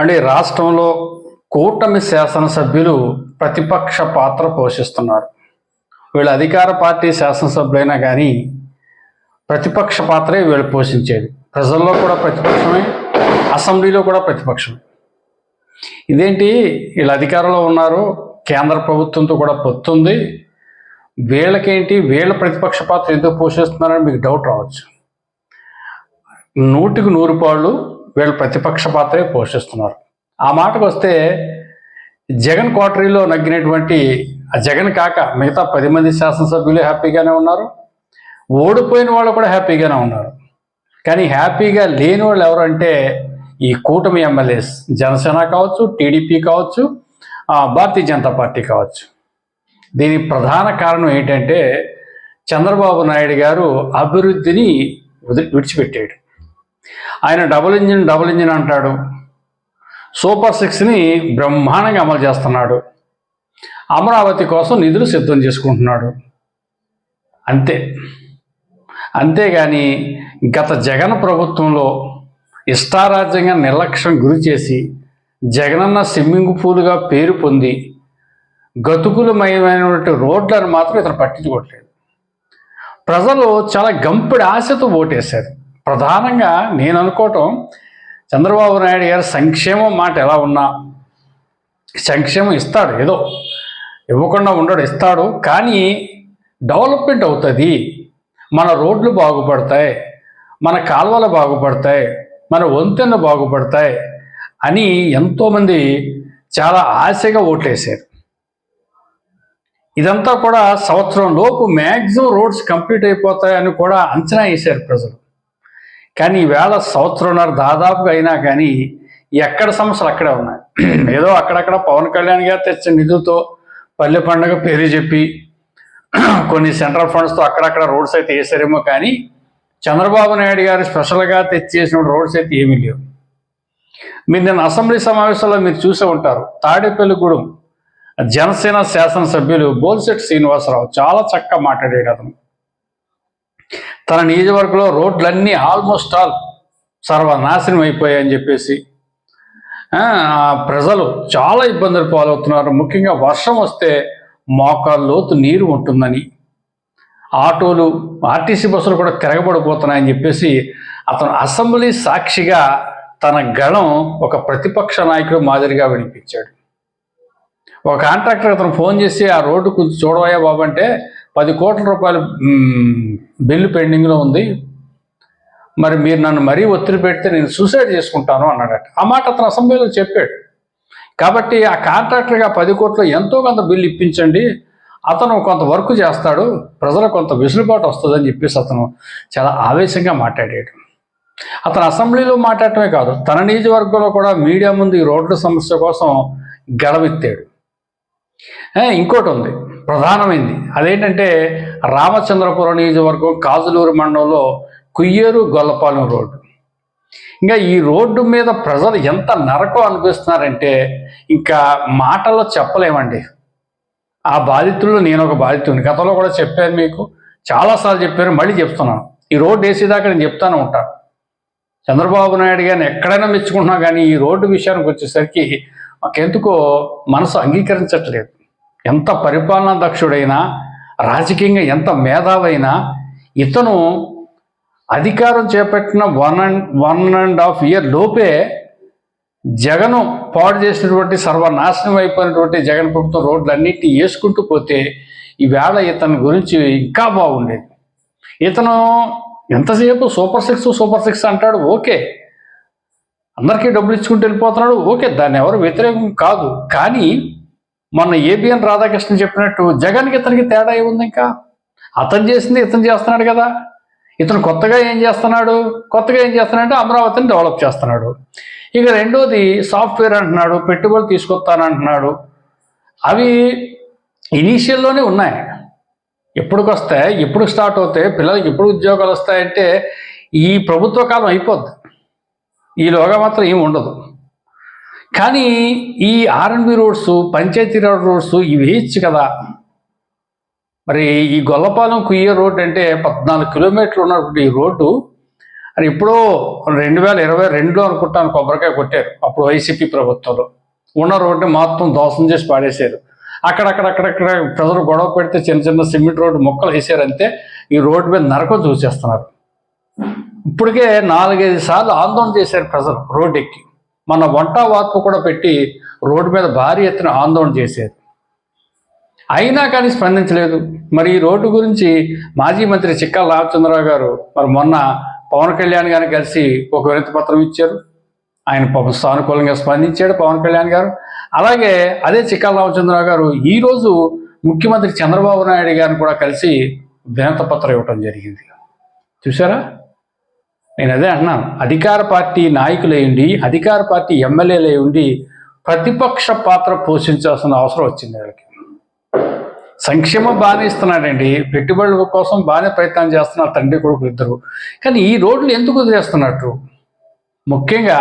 అంటే ఈ రాష్ట్రంలో కూటమి శాసనసభ్యులు ప్రతిపక్ష పాత్ర పోషిస్తున్నారు. వీళ్ళు అధికార పార్టీ శాసనసభ్యులైనా కానీ ప్రతిపక్ష పాత్రే వీళ్ళు పోషించేది. ప్రజల్లో కూడా ప్రతిపక్షమే అసెంబ్లీలో కూడా ప్రతిపక్షమే. ఇదేంటి? వీళ్ళు అధికారంలో ఉన్నారు కేంద్ర ప్రభుత్వంతో కూడా పొత్తుంది. వీళ్ళకేంటి? వీళ్ళ ప్రతిపక్ష పాత్ర ఎందుకు పోషిస్తున్నారని మీకు డౌట్ రావచ్చు. నూటికి నూరు పాళ్ళు వీళ్ళు ప్రతిపక్ష పాత్రే పోషిస్తున్నారు. ఆ మాటకు వస్తే జగన్ క్వార్టరీలో నగ్గినటువంటి ఆ జగన్ కాక మిగతా పది మంది శాసనసభ్యులు హ్యాపీగానే ఉన్నారు. ఓడిపోయిన వాళ్ళు కూడా హ్యాపీగానే ఉన్నారు. కానీ హ్యాపీగా లేని వాళ్ళు ఎవరంటే ఈ కూటమి ఎమ్మెల్యేస్. జనసేన కావచ్చు టీడీపీ కావచ్చు భారతీయ జనతా పార్టీ కావచ్చు. దీనికి ప్రధాన కారణం ఏంటంటే చంద్రబాబు నాయుడు గారు అభివృద్ధిని విడిచిపెట్టాడు. ఆయన డబుల్ ఇంజిన్ డబుల్ ఇంజిన్ అంటాడు. సూపర్ సిక్స్ని బ్రహ్మాండంగా అమలు చేస్తున్నాడు. అమరావతి కోసం నిధులు సిద్ధం చేసుకుంటున్నాడు. అంతే. అంతేగాని గత జగన్ ప్రభుత్వంలో ఇష్టారాజ్యంగా నిర్లక్ష్యం గురి చేసి జగనన్న స్విమ్మింగ్ పూల్గా పేరు పొంది గతుకులమయమైనటువంటి రోడ్లను మాత్రం ఇతను పట్టించుకోవట్లేదు. ప్రజలు చాలా గంపెడి ఆశతో ఓటేశారు. ప్రధానంగా నేను అనుకోవటం చంద్రబాబు నాయుడు గారి సంక్షేమం మాట ఎలా ఉన్నా సంక్షేమం ఇస్తాడు ఏదో ఇవ్వకుండా ఉండడు ఇస్తాడు కానీ డెవలప్మెంట్ అవుతుంది. మన రోడ్లు బాగుపడతాయి మన కాల్వలు బాగుపడతాయి మన వంతెనలు బాగుపడతాయి అని ఎంతోమంది చాలా ఆశగా ఓట్లేశారు. ఇదంతా కూడా సంవత్సరం లోపు మ్యాక్సిమం రోడ్స్ కంప్లీట్ అయిపోతాయని కూడా అంచనా వేశారు ప్రజలు. కానీ ఈవేళ సంవత్సరంన్నర దాదాపుగా అయినా కానీ ఎక్కడ సమస్యలు అక్కడే ఉన్నాయి. ఏదో అక్కడక్కడ పవన్ కళ్యాణ్ గారు తెచ్చిన నిధులతో పల్లె పండుగ పేరు చెప్పి కొన్ని సెంట్రల్ ఫండ్స్తో అక్కడక్కడ రోడ్స్ అయితే వేసారేమో కానీ చంద్రబాబు నాయుడు గారు స్పెషల్గా తెచ్చేసిన రోడ్స్ అయితే ఏమీ లేవు. మీరు నేను అసెంబ్లీ సమావేశంలో మీరు చూసే ఉంటారు. తాడేపల్లిగూడెం జనసేన శాసనసభ్యులు బోల్సెట్ శ్రీనివాసరావు చాలా చక్కగా మాట్లాడాడు అతను. తన నియోజకవర్గంలో రోడ్లన్నీ ఆల్మోస్ట్ ఆల్ సర్వనాశనం అయిపోయాయని చెప్పేసి ప్రజలు చాలా ఇబ్బందులు పాలవుతున్నారు. ముఖ్యంగా వర్షం వస్తే మోకాల్లోతు నీరు ఉంటుందని. ఆటోలు ఆర్టీసీ బస్సులు కూడా తిరగబడిపోతున్నాయని చెప్పేసి అతను అసెంబ్లీ సాక్షిగా తన గళం ఒక ప్రతిపక్ష నాయకుడు మాదిరిగా వినిపించాడు. ఒక కాంట్రాక్టర్ అతను ఫోన్ చేసి ఆ రోడ్డు కొంచెం చూడవయ్యా బాబు అంటే పది కోట్ల రూపాయలు బిల్లు పెండింగ్లో ఉంది. మరి మీరు నన్ను మరీ ఒత్తిడి పెడితే నేను సూసైడ్ చేసుకుంటాను అన్నాడట. ఆ మాట అతను అసెంబ్లీలో చెప్పాడు. కాబట్టి ఆ కాంట్రాక్టర్గా పది కోట్లు ఎంతో కొంత బిల్లు ఇప్పించండి. అతను కొంత వర్క్ చేస్తాడు. ప్రజలకు కొంత వెసులుబాటు వస్తుందని చెప్పేసి అతను చాలా ఆవేశంగా మాట్లాడాడు. అతను అసెంబ్లీలో మాట్లాడటమే కాదు తన నియోజకవర్గంలో కూడా మీడియా ముందు ఈ రోడ్ల సమస్య కోసం గడవెత్తాడు. ఇంకోటి ఉంది. ప్రధానమైంది. అదేంటంటే రామచంద్రపురం నియోజకవర్గం కాజులూరు మండలంలో కుయ్యేరు గొల్లపాలెం రోడ్డు. ఇంకా ఈ రోడ్డు మీద ప్రజలు ఎంత నరకం అనిపిస్తున్నారంటే ఇంకా మాటల్లో చెప్పలేమండి. ఆ బాధితుల్లో నేను ఒక బాధితుడిని. గతంలో కూడా చెప్పాను మీకు. చాలాసార్లు చెప్పారు మళ్ళీ చెప్తున్నాను. ఈ రోడ్డు వేసేదాకా నేను చెప్తానే ఉంటాను చంద్రబాబు నాయుడు గారిని ఎక్కడైనా మెచ్చుకుంటున్నా కానీ ఈ రోడ్డు విషయానికి వచ్చేసరికి మాకెందుకో మనసు అంగీకరించట్లేదు. ఎంత పరిపాలనా దక్షుడైనా రాజకీయంగా ఎంత మేధావైనా ఇతను అధికారం చేపట్టిన one and one and half year లోపే జగను పాడు చేసినటువంటి సర్వనాశనం అయిపోయినటువంటి జగన్ ప్రభుత్వం రోడ్లన్నిటిని వేసుకుంటూ పోతే ఈవేళ ఇతని గురించి ఇంకా బాగుండేది. ఇతను ఎంతసేపు సూపర్ సిక్స్ సూపర్ సిక్స్ అంటాడు ఓకే. అందరికీ డబ్బులు ఇచ్చుకుంటూ వెళ్ళిపోతున్నాడు ఓకే. దాన్ని ఎవరు వ్యతిరేకం కాదు. కానీ మొన్న ఏబిఎన్ రాధాకృష్ణ చెప్పినట్టు జగన్కి ఇతనికి తేడా ఏముంది ఇంకా? అతను చేసింది ఇతను చేస్తున్నాడు కదా. ఇతను కొత్తగా ఏం చేస్తున్నాడు? కొత్తగా ఏం చేస్తున్నాడంటే అమరావతిని డెవలప్ చేస్తున్నాడు. ఇక రెండోది సాఫ్ట్వేర్ అంటున్నాడు పెట్టుబడులు తీసుకొస్తానంటున్నాడు. అవి ఇనీషియల్లోనే ఉన్నాయి. ఎప్పుడుకు వస్తాయి ఎప్పుడు స్టార్ట్ అవుతాయి పిల్లలకి ఎప్పుడు ఉద్యోగాలు వస్తాయంటే ఈ ప్రభుత్వ కాలం అయిపోద్ది. ఈలోగా మాత్రం ఏమి ఉండదు. కానీ ఈ R N B roads panchayat road roads ఇవి వేయచ్చు కదా. మరి ఈ గొల్లపాలెం కుయ్య రోడ్ అంటే పద్నాలుగు కిలోమీటర్లు ఉన్నటువంటి ఈ రోడ్డు అని ఎప్పుడో రెండు వేల ఇరవై రెండులో అనుకుంటాను కొబ్బరికాయ కొట్టారు అప్పుడు వైసీపీ ప్రభుత్వంలో. ఉన్న రోడ్డు మొత్తం దోషం చేసి పాడేశారు. అక్కడక్కడక్కడక్కడ ప్రజలు గొడవ పెడితే చిన్న చిన్న సిమెంట్ రోడ్డు మొక్కలు వేసారంటే ఈ రోడ్డు మీద నరకం చూసేస్తున్నారు. ఇప్పటికే నాలుగైదు సార్లు ఆందోళన చేశారు ప్రజలు రోడ్డు ఎక్కి. మన వంట వార్పు కూడా పెట్టి రోడ్డు మీద భారీ ఎత్తున ఆందోళన చేశారు అయినా కానీ స్పందించలేదు. మరి ఈ రోడ్డు గురించి మాజీ మంత్రి చిక్కల రామచంద్రరావు గారు మరి మొన్న పవన్ కళ్యాణ్ గారిని కలిసి ఒక వినతి పత్రం ఇచ్చారు. ఆయన పాపం సానుకూలంగా స్పందించాడు పవన్ కళ్యాణ్ గారు. అలాగే అదే చిక్కల రామచంద్రరావు గారు ఈరోజు ముఖ్యమంత్రి చంద్రబాబు నాయుడు గారిని కూడా కలిసి వినత పత్రం ఇవ్వటం జరిగింది. చూసారా నేను అదే అన్నా అధికార పార్టీ నాయకులయ్యండి అధికార పార్టీ ఎమ్మెల్యేలై ఉండి ప్రతిపక్ష పాత్ర పోషించాల్సిన అవసరం వచ్చింది వాళ్ళకి. సంక్షేమం బాగానే ఇస్తున్నాడండి పెట్టుబడుల కోసం బాగానే ప్రయత్నం చేస్తున్నారు తండ్రి కొడుకులు ఇద్దరు. కానీ ఈ రోడ్లు ఎందుకు వదిలేస్తున్నట్టు? ముఖ్యంగా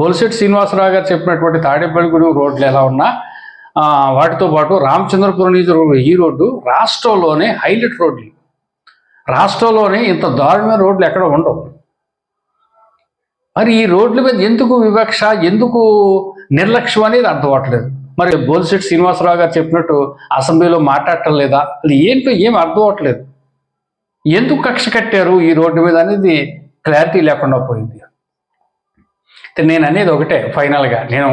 బొలిశెట్టి శ్రీనివాసరావు గారు చెప్పినటువంటి తాడేపల్లిగూడెం రోడ్లు ఎలా ఉన్నా వాటితో పాటు రామచంద్రపురం నియోజకవర్గం ఈ రోడ్డు రాష్ట్రంలోనే హైలైట్ రోడ్లు. రాష్ట్రంలోనే ఇంత దారుణమైన రోడ్లు ఎక్కడ ఉండవు. మరి ఈ రోడ్ల మీద ఎందుకు వివక్ష ఎందుకు నిర్లక్ష్యం అనేది అర్థం అవ్వట్లేదు. మరి బోల్శెట్టి శ్రీనివాసరావు గారు చెప్పినట్టు అసెంబ్లీలో మాట్లాడటం లేదా? అది ఏంటో ఏం అర్థం అవ్వట్లేదు. ఎందుకు కక్ష కట్టారు ఈ రోడ్డు మీద అనేది క్లారిటీ లేకుండా పోయింది. నేను అనేది ఒకటే ఫైనల్గా. నేను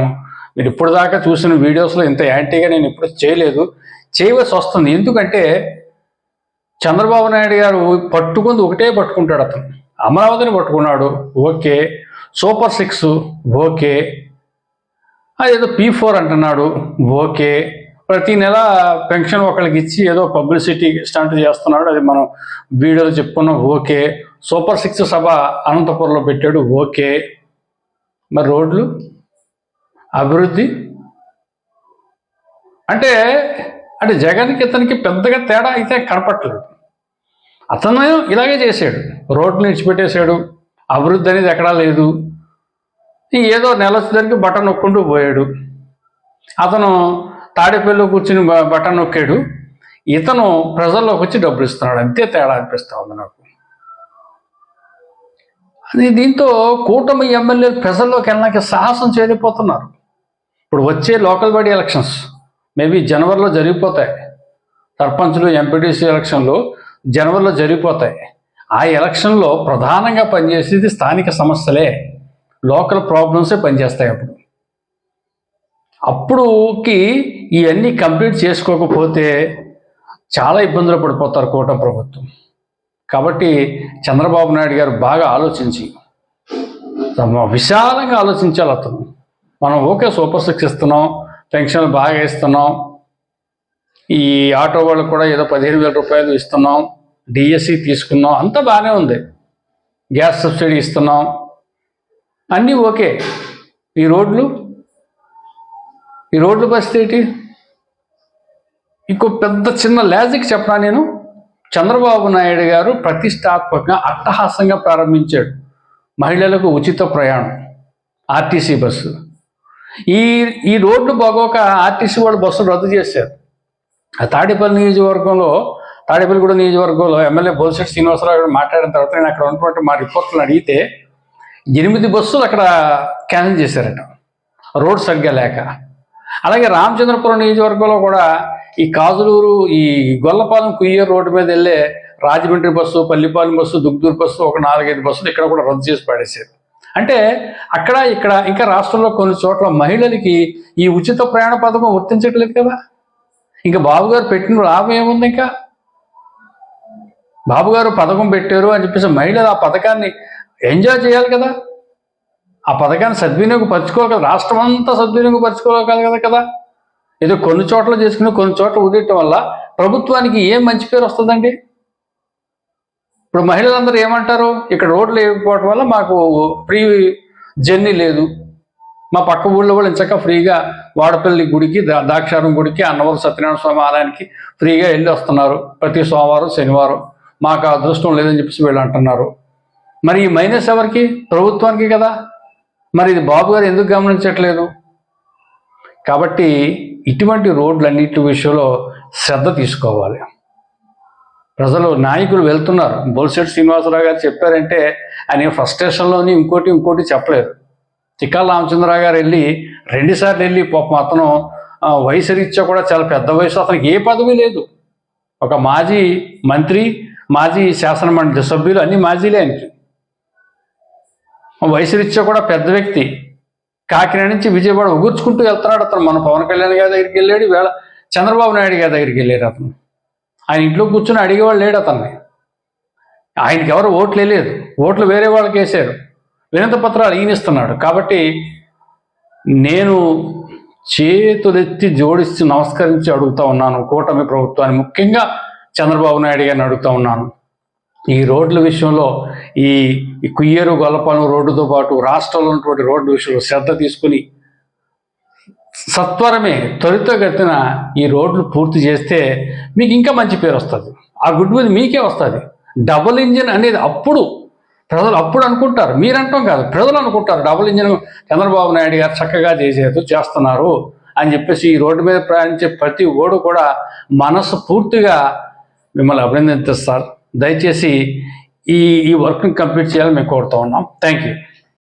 మీరు ఇప్పుడు దాకా చూసిన వీడియోస్లో ఇంత యాంటీగా నేను ఇప్పుడు చేయలేదు. చేయవలసి వస్తుంది. ఎందుకంటే చంద్రబాబు నాయుడు గారు పట్టుకుంది ఒకటే పట్టుకుంటాడు అతను. అమరావతిని పట్టుకున్నాడు. ఓకే. Super six okay. అదేదో పీ ఫోర్ అంటున్నాడు ఓకే. ప్రతి నెల పెన్షన్ ఒకరికి ఇచ్చి ఏదో పబ్లిసిటీ స్టంట్ చేస్తున్నాడు అది మనం వీడియోలో చెప్పుకున్నాం ఓకే. సూపర్ సిక్స్ సభ అనంతపురంలో పెట్టాడు ఓకే. మరి రోడ్లు? అభివృద్ధి? అంటే అంటే జగన్కి ఇతనికి పెద్దగా తేడా అయితే కనపట్లేదు అతను ఇలాగే చేశాడు రోడ్లు ఇడిచిపెట్టేశాడు అభివృద్ధి అనేది ఎక్కడా లేదు. ఏదో నెల వచ్చేసరికి బటన్ నొక్కుంటూ పోయాడు. అతను తాడేపల్లిలో కూర్చుని బటన్ నొక్కాడు. ఇతను ప్రజల్లోకి వచ్చి డబ్బులు ఇస్తున్నాడు. అంతే తేడా అనిపిస్తా ఉంది నాకు. అది దీంతో కూటమి ఎమ్మెల్యేలు ప్రజల్లోకి వెళ్ళడానికి సాహసం చేయలేకపోతున్నారు. ఇప్పుడు వచ్చే లోకల్ బాడీ ఎలక్షన్స్ మేబీ జనవరిలో జరిగిపోతాయి. సర్పంచ్లు ఎంపీటీసీ ఎలక్షన్లు జనవరిలో జరిగిపోతాయి. ఆ ఎలక్షన్లో ప్రధానంగా పనిచేసేది స్థానిక సమస్యలే. లోకల్ ప్రాబ్లమ్సే పనిచేస్తాయి అప్పుడు. అప్పుడుకి ఇవన్నీ కంప్లీట్ చేసుకోకపోతే చాలా ఇబ్బందులు పడిపోతారు కూటమి ప్రభుత్వం. కాబట్టి చంద్రబాబు నాయుడు గారు బాగా ఆలోచించి విశాలంగా ఆలోచించాలి అతను. మనం ఓకే సూపర్ సిక్స్ ఇస్తున్నాం పెన్షన్లు బాగా ఇస్తున్నాం ఈ ఆటో వాళ్ళకు కూడా ఏదో పదిహేను వేల రూపాయలు ఇస్తున్నాం డిఎస్సి తీసుకున్నాం. అంతా బాగానే ఉంది. గ్యాస్ సబ్సిడీ ఇస్తున్నాం. అన్నీ ఓకే. ఈ రోడ్లు? ఈ రోడ్ల పరిస్థితి ఏంటి? ఇంకో పెద్ద చిన్న లాజిక్ చెప్పనా నేను? చంద్రబాబు నాయుడు గారు ప్రతిష్టాత్మకంగా అట్టహాసంగా ప్రారంభించాడు. మహిళలకు ఉచిత ప్రయాణం. RTC bus. ఈ ఈ రోడ్డు బాగోక ఆర్టీసీ వాళ్ళు బస్సులు రద్దు చేశారు. ఆ తాడేపల్లి నియోజకవర్గంలో తాడేపల్లిగూడ నియోజకవర్గంలో ఎమ్మెల్యే బొలిశెట్టి శ్రీనివాసరావు గారు మాట్లాడిన తర్వాత నేను అక్కడ ఉన్నటువంటి మా రిపోర్టర్లు అడిగితే ఎనిమిది బస్సులు అక్కడ క్యాన్సిల్ చేశారట. రోడ్ సరిగ్గా లేక. అలాగే రామచంద్రపురం నియోజకవర్గంలో కూడా ఈ కాజులూరు ఈ గొల్లపాలెం కుయ్యూరు రోడ్డు మీద వెళ్ళే Rajahmundry bus Pallipalem bus Dugduru bus ఒక నాలుగైదు బస్సులు ఇక్కడ కూడా రద్దు చేసి పాడేశారు. అంటే అక్కడ ఇక్కడ ఇంకా రాష్ట్రంలో కొన్ని చోట్ల మహిళలకి ఈ ఉచిత ప్రయాణ పథకం వర్తించట్లేదు కదా. ఇంకా బాబు గారు పెట్టిన లాభం ఏముంది ఇంకా? బాబు గారు పథకం పెట్టారు అని చెప్పేసి మహిళలు ఆ పథకాన్ని ఎంజాయ్ చేయాలి కదా. ఆ పథకాన్ని సద్వినియోగపరచుకోవాలి కదా. రాష్ట్రం అంతా సద్వినియోగపరచుకోవాలి కదా కదా. ఏదో కొన్ని చోట్ల చేసుకుని కొన్ని చోట్ల వదిలేయటం వల్ల ప్రభుత్వానికి ఏం మంచి పేరు వస్తుందండి? ఇప్పుడు మహిళలందరూ ఏమంటారు? ఇక్కడ రోడ్లు వేయకపోవటం వల్ల మాకు ఫ్రీ జర్నీ లేదు. మా పక్క ఊళ్ళో వాళ్ళు ఇంచక ఫ్రీగా వాడపల్లి గుడికి దాక్షారం గుడికి అన్నవరం సత్యనారాయణ స్వామి ఆలయానికి ఫ్రీగా వెళ్ళి వస్తున్నారు. ప్రతి సోమవారం శనివారం మాకు అదృష్టం లేదని చెప్పేసి వీళ్ళు అంటున్నారు. మరి ఈ మైనస్ ఎవరికి? ప్రభుత్వానికి కదా. మరి ఇది బాబు గారు ఎందుకు గమనించట్లేదు? కాబట్టి ఇటువంటి రోడ్లన్నిటి విషయంలో శ్రద్ధ తీసుకోవాలి. ప్రజలు నాయకులు వెళ్తున్నారు. బొల్సెట్ శ్రీనివాసరావు గారు చెప్పారంటే అని ఫ్రస్ట్రేషన్లోని ఇంకోటి ఇంకోటి చెప్పలేదు. చిక్కాల రామచంద్రరావు గారు వెళ్ళి రెండుసార్లు వెళ్ళి పాపం అతను వయసు రీత్యా కూడా చాలా పెద్ద వయసు. అతనికి ఏ పదవి లేదు. ఒక మాజీ మంత్రి మాజీ శాసనమండలి సభ్యులు అన్ని మాజీలే ఆయనకి వయసురీత్యా కూడా పెద్ద వ్యక్తి. కాకినాడ నుంచి విజయవాడ ఉగుర్చుకుంటూ వెళ్తున్నాడు అతను. మన పవన్ కళ్యాణ్ గారి దగ్గరికి వెళ్ళాడు. వేళ చంద్రబాబు నాయుడు గారి దగ్గరికి వెళ్ళాడు అతను. ఆయన ఇంట్లో కూర్చొని అడిగేవాళ్ళు లేడు అతన్ని. ఆయనకి ఎవరు ఓట్లు వేయలేదు. ఓట్లు వేరే వాళ్ళకి వేశారు. వినతి పత్రాలు ఈయనిస్తున్నాడు కాబట్టి నేను చేతులెత్తి జోడిస్తూ నమస్కరించి అడుగుతా ఉన్నాను. కూటమి ప్రభుత్వాన్ని ముఖ్యంగా చంద్రబాబు నాయుడు గారిని అడుగుతా ఉన్నాను. ఈ రోడ్ల విషయంలో ఈ కుయ్యేరు గొల్లపాలెం రోడ్డుతో పాటు రాష్ట్రంలో ఉన్నటువంటి రోడ్డు విషయంలో శ్రద్ధ తీసుకుని సత్వరమే త్వరితగతిన ఈ రోడ్లు పూర్తి చేస్తే మీకు ఇంకా మంచి పేరు వస్తుంది. ఆ గుడ్ మీద మీకే వస్తుంది. డబుల్ ఇంజిన్ అనేది అప్పుడు ప్రజలు అప్పుడు అనుకుంటారు. మీరంటాం కాదు ప్రజలు అనుకుంటారు డబుల్ ఇంజిన్ చంద్రబాబు నాయుడు గారు చక్కగా చేసేది చేస్తున్నారు అని చెప్పేసి ఈ రోడ్డు మీద ప్రయాణించే ప్రతి ఓడు కూడా మనసు పూర్తిగా మిమ్మల్ని అభినందిస్తారు దయచేసి ఈ ఈ వర్క్ని కంప్లీట్ చేయాలని మేము కోరుతా ఉన్నాం. Thank you